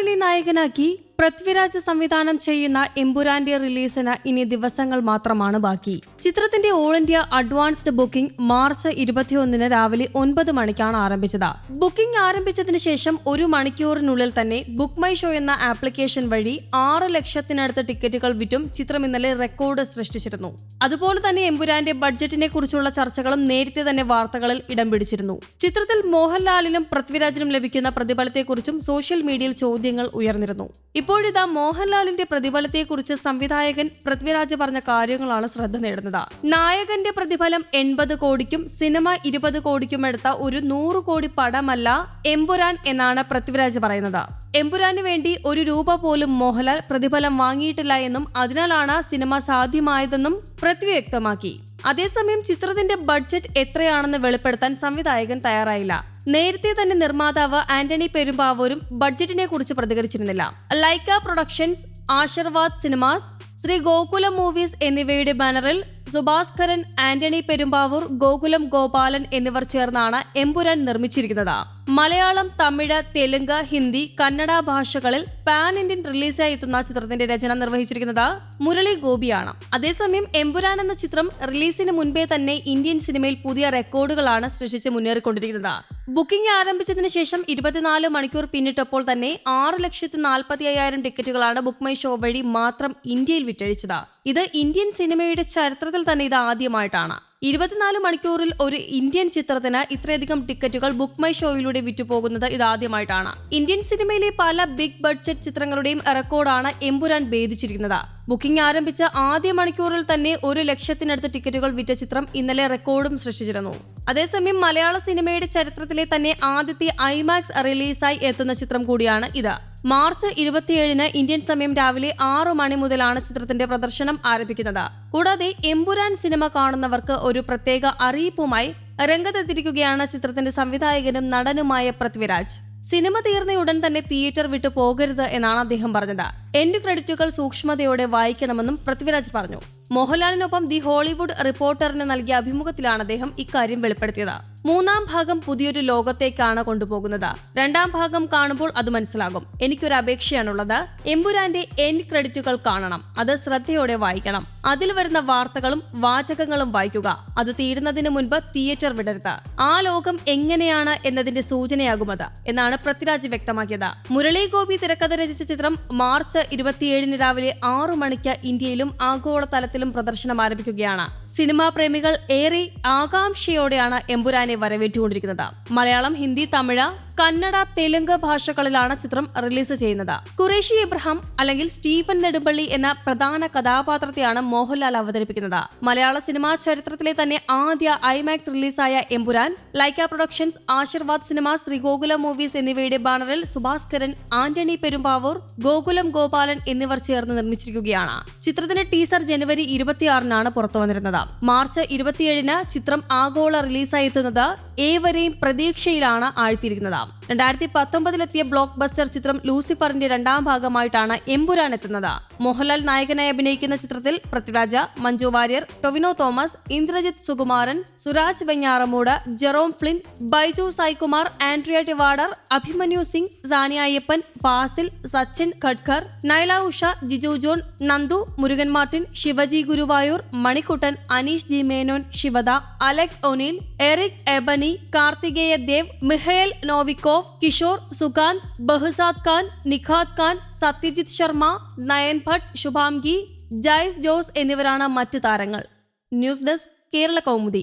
മോഹൻലാലിനെ നായകനാക്കി പൃഥ്വിരാജ് സംവിധാനം ചെയ്യുന്ന എമ്പുരാന്റെ റിലീസിന് ഇനി ദിവസങ്ങൾ മാത്രമാണ് ബാക്കി. ചിത്രത്തിന്റെ all India advanced booking March ഇരുപത്തിയൊന്നിന് രാവിലെ ഒൻപത് മണിക്കാണ് ആരംഭിച്ചത്. ബുക്കിംഗ് ആരംഭിച്ചതിന് ശേഷം ഒരു മണിക്കൂറിനുള്ളിൽ തന്നെ ബുക്ക് മൈ ഷോ എന്ന ആപ്ലിക്കേഷൻ വഴി ആറ് ലക്ഷത്തിനടുത്ത് ടിക്കറ്റുകൾ വിറ്റും ചിത്രം ഇന്നലെ റെക്കോർഡ് സൃഷ്ടിച്ചിരുന്നു. അതുപോലെ തന്നെ എമ്പുരാന്റെ ബഡ്ജറ്റിനെ കുറിച്ചുള്ള ചർച്ചകളും നേരത്തെ തന്നെ വാർത്തകളിൽ ഇടം പിടിച്ചിരുന്നു. ചിത്രത്തിൽ മോഹൻലാലിനും പൃഥ്വിരാജിനും ലഭിക്കുന്ന പ്രതിഫലത്തെക്കുറിച്ചും സോഷ്യൽ മീഡിയയിൽ ചോദ്യങ്ങൾ ഉയർന്നിരുന്നു. ഇപ്പോഴിതാ മോഹൻലാലിന്റെ പ്രതിഫലത്തെക്കുറിച്ച് സംവിധായകൻ പൃഥ്വിരാജ് പറഞ്ഞ കാര്യങ്ങളാണ് ശ്രദ്ധ നേടുന്നത്. നായകന്റെ പ്രതിഫലം എൺപത് കോടിക്കും സിനിമ ഇരുപത് കോടിക്കും എടുത്ത ഒരു നൂറ് കോടി പടമല്ല എമ്പുരാൻ എന്നാണ് പൃഥ്വിരാജ് പറയുന്നത്. എമ്പുരാന് വേണ്ടി ഒരു രൂപ പോലും മോഹൻലാൽ പ്രതിഫലം വാങ്ങിയിട്ടില്ല എന്നും അതിനാലാണ് സിനിമ സാധ്യമായതെന്നും പൃഥ്വി വ്യക്തമാക്കി. അതേസമയം ചിത്രത്തിന്റെ ബഡ്ജറ്റ് എത്രയാണെന്ന് വെളിപ്പെടുത്താൻ സംവിധായകൻ തയ്യാറായില്ല. നേരത്തെ തന്നെ നിർമ്മാതാവ് ആന്റണി പെരുമ്പാവൂരും ബഡ്ജറ്റിനെ കുറിച്ച് പ്രതികരിച്ചിരുന്നില്ല. Lyca productions Aashirvad cinemas Sree Gokulam movies എന്നിവയുടെ ബാനറിൽ സുഭാസ്കരൻ ആന്റണി പെരുമ്പാവൂർ ഗോകുലം ഗോപാലൻ എന്നിവർ ചേർന്നാണ് എമ്പുരാൻ നിർമ്മിച്ചിരിക്കുന്നത്. മലയാളം തമിഴ് തെലുങ്ക് ഹിന്ദി കന്നഡ ഭാഷകളിൽ പാൻ ഇന്ത്യൻ റിലീസായി എത്തുന്ന ചിത്രത്തിന്റെ രചന നിർവഹിച്ചിരിക്കുന്നത് മുരളി ഗോപിയാണ്. അതേസമയം എമ്പുരാൻ എന്ന ചിത്രം റിലീസിന് മുൻപേ തന്നെ ഇന്ത്യൻ സിനിമയിൽ പുതിയ റെക്കോർഡുകളാണ് സൃഷ്ടിച്ച് മുന്നേറിക്കൊണ്ടിരിക്കുന്നത്. ബുക്കിംഗ് ആരംഭിച്ചതിന് ശേഷം ഇരുപത്തിനാല് മണിക്കൂർ പിന്നിട്ടപ്പോൾ തന്നെ ആറ് ലക്ഷത്തി നാൽപ്പത്തി അയ്യായിരം ടിക്കറ്റുകളാണ് ബുക്ക് മൈ ഷോ വഴി മാത്രം ഇന്ത്യയിൽ വിറ്റഴിച്ചത്. ഇത് ഇന്ത്യൻ സിനിമയുടെ ചരിത്രത്തിൽ തന്നെ ഇത് ആദ്യമായിട്ടാണ്. ഇരുപത്തിനാല് മണിക്കൂറിൽ ഒരു ഇന്ത്യൻ ചിത്രത്തിന് ഇത്രയധികം ടിക്കറ്റുകൾ ബുക്ക് മൈ ഷോയിലൂടെ വിറ്റുപോകുന്നത് ഇതാദ്യമായിട്ടാണ് ഇന്ത്യൻ സിനിമയിലെ പല ബിഗ് ബഡ്ജറ്റ് ചിത്രങ്ങളുടെയും റെക്കോർഡാണ് എമ്പുരാൻ ഭേദിച്ചിരിക്കുന്നത്. ബുക്കിംഗ് ആരംഭിച്ച ആദ്യ മണിക്കൂറിൽ തന്നെ ഒരു ലക്ഷത്തിനടുത്ത് ടിക്കറ്റുകൾ വിറ്റ ചിത്രം ഇന്നലെ റെക്കോർഡും സൃഷ്ടിച്ചിരുന്നു. അതേസമയം മലയാള സിനിമയുടെ ചരിത്രത്തിലെ തന്നെ ആദ്യത്തെ ഐമാക്സ് റിലീസായി എത്തുന്ന ചിത്രം കൂടിയാണ് ഇത്. മാർച്ച് ഇരുപത്തിയേഴിന് ഇന്ത്യൻ സമയം രാവിലെ ആറു മണി മുതലാണ് ചിത്രത്തിന്റെ പ്രദർശനം ആരംഭിക്കുന്നത്. കൂടാതെ എമ്പുരാൻ സിനിമ കാണുന്നവർക്ക് ഒരു പ്രത്യേക അറിയിപ്പുമായി രംഗത്തെത്തിരിക്കുകയാണ് ചിത്രത്തിന്റെ സംവിധായകനും നടനുമായ പൃഥ്വിരാജ്. സിനിമ തീർന്ന ഉടൻ തന്നെ തിയേറ്റർ വിട്ടു പോകരുത് എന്നാണ് അദ്ദേഹം പറഞ്ഞത്. എൻഡ് ക്രെഡിറ്റുകൾ സൂക്ഷ്മതയോടെ വായിക്കണമെന്നും പൃഥ്വിരാജ് പറഞ്ഞു. മോഹൻലാലിനൊപ്പം ദി ഹോളിവുഡ് റിപ്പോർട്ടറിന് നൽകിയ അഭിമുഖത്തിലാണ് അദ്ദേഹം ഇക്കാര്യം വെളിപ്പെടുത്തിയത്. മൂന്നാം ഭാഗം പുതിയൊരു ലോകത്തേക്കാണ് കൊണ്ടുപോകുന്നത്. രണ്ടാം ഭാഗം കാണുമ്പോൾ അത് മനസ്സിലാകും. എനിക്കൊരു അപേക്ഷയാണുള്ളത്. എമ്പുരാന്റെ എൻഡ് ക്രെഡിറ്റുകൾ കാണണം. അത് ശ്രദ്ധയോടെ വായിക്കണം. അതിൽ വരുന്ന വാർത്തകളും വാചകങ്ങളും വായിക്കുക. അത് തീരുന്നതിന് മുൻപ് തിയേറ്റർ വിടരുത്. ആ ലോകം എങ്ങനെയാണ് എന്നതിന്റെ സൂചനയാകും അത് എന്നാണ് പൃഥ്വിരാജ് വ്യക്തമാക്കിയത്. മുരളി ഗോപി തിരക്കഥ രചിച്ച ചിത്രം മാർച്ച് ഇരുപത്തിയേഴിന് രാവിലെ ആറു മണിക്ക് ഇന്ത്യയിലും ആഗോള തലത്തിലും പ്രദർശനം ആരംഭിക്കുകയാണ്. സിനിമാ പ്രേമികൾ ഏറെ ആകാംക്ഷയോടെയാണ് എമ്പുരാനെ വരവേറ്റുകൊണ്ടിരിക്കുന്നത്. മലയാളം ഹിന്ദി തമിഴ് കന്നഡ തെലുങ്ക് ഭാഷകളിലാണ് ചിത്രം റിലീസ് ചെയ്യുന്നത്. കുറേഷി ഇബ്രഹാം അല്ലെങ്കിൽ സ്റ്റീഫൻ നെടുമ്പള്ളി എന്ന പ്രധാന കഥാപാത്രത്തെയാണ് മോഹൻലാൽ അവതരിപ്പിക്കുന്നത്. മലയാള സിനിമാ ചരിത്രത്തിലെ തന്നെ ആദ്യ ഐമാക്സ് റിലീസായ Empuraan Lyca productions Aashirvad cinema Sreegokula movies എന്നിവയുടെ ബാനറിൽ സുഭാസ്കരൻ ആന്റണി പെരുമ്പാവൂർ ഗോകുലം ഗോപാലൻ എന്നിവർ ചേർന്ന് നിർമ്മിച്ചിരിക്കുകയാണ്. ചിത്രത്തിന്റെ ടീസർ ജനുവരി ഇരുപത്തിയാറിനാണ് പുറത്തു വന്നിരുന്നത് മാർച്ച് ഇരുപത്തിയേഴിന് ചിത്രം ആഗോള റിലീസായി എത്തുന്നത് ഏവരെയും പ്രതീക്ഷയിലാണ് ആഴ്ത്തിയിരിക്കുന്നത്. രണ്ടായിരത്തി പത്തൊമ്പതിലെത്തിയ ബ്ലോക്ക് ബസ്റ്റർ ചിത്രം ലൂസിഫറിന്റെ രണ്ടാം ഭാഗമായിട്ടാണ് എമ്പുരാൻ എത്തുന്നത്. മോഹൻലാൽ നായകനായി അഭിനയിക്കുന്ന ചിത്രത്തിൽ Prithviraj Manju Warrier Tovino Thomas Indrajith Sukumaran Suraj Venjaramoodu Jerome Flynn Baiju Saikumar Andrea Tivadar Abhimanyu Singh Saniya Iyappan Fazil Sachin Khedekar Naila Usha Giju John Nandu Murugan Martin Shivaji Guruvayoor Manikuttan Aneesh G Menon Shivada Alex O'Neil Eric Ebouaney Karthikeya Dev Mikhail Novikov Kishore Sukant Behzad Khan Nikhat Khan Satyajit Sharma Nayan Bhatt Shubhangi Jaise Jose എന്നിവരാണ് മറ്റ് താരങ്ങൾ. News desk Kerala Kaumudi.